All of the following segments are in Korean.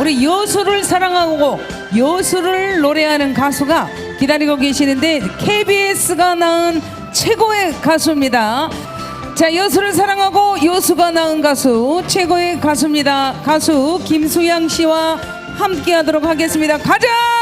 우리 여수를 사랑하고 여수를 노래하는 가수가 기다리고 계시는데 KBS가 낳은 최고의 가수입니다. 자, 여수를 사랑하고 여수가 낳은 가수 최고의 가수입니다. 가수 김수양 씨와 함께 하도록 하겠습니다. 가자!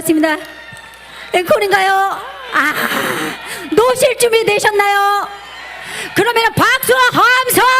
되었습니다. 앵콜인가요? 예, 아, 노실 준비 되셨나요? 그러면 박수와 함성!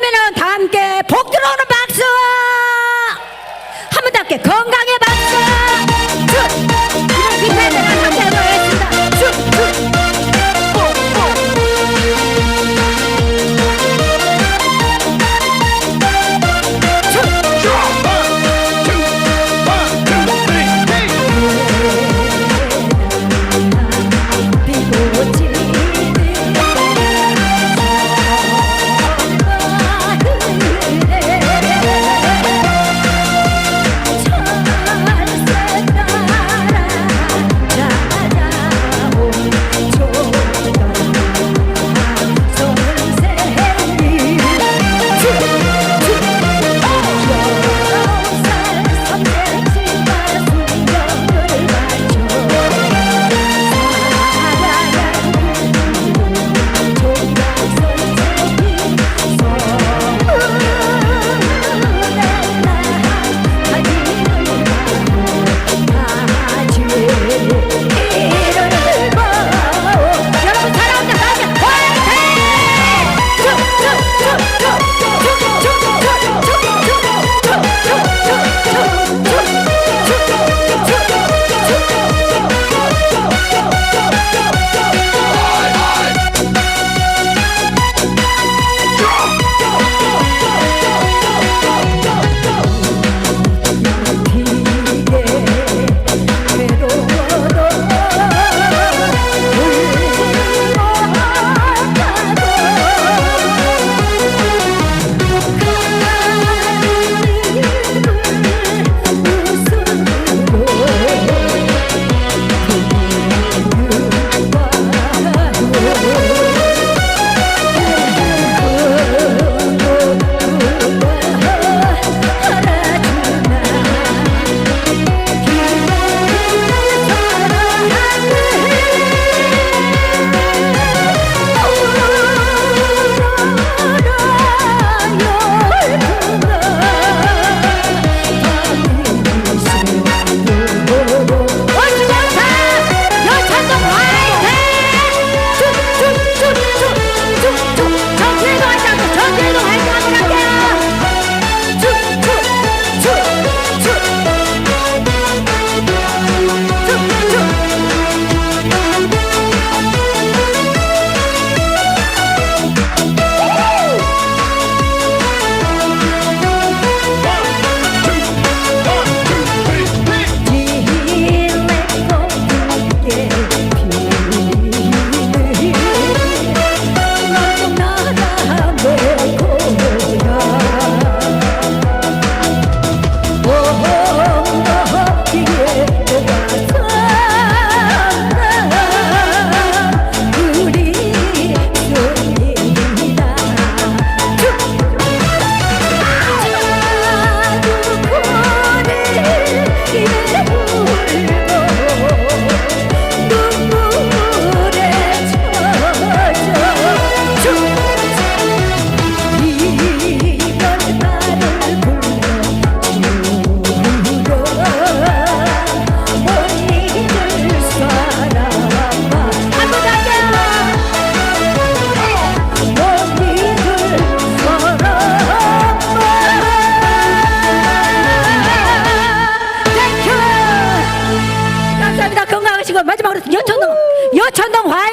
그러면은 다 함께 복 들어오는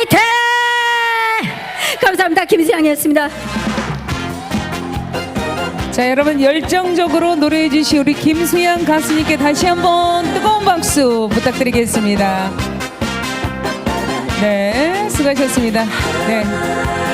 화이팅! 감사합니다. 김수영이었습니다. 자 여러분 열정적으로 노래해 주신 우리 김수양 가수님께 다시 한번 뜨거운 박수 부탁드리겠습니다 네 수고하셨습니다 네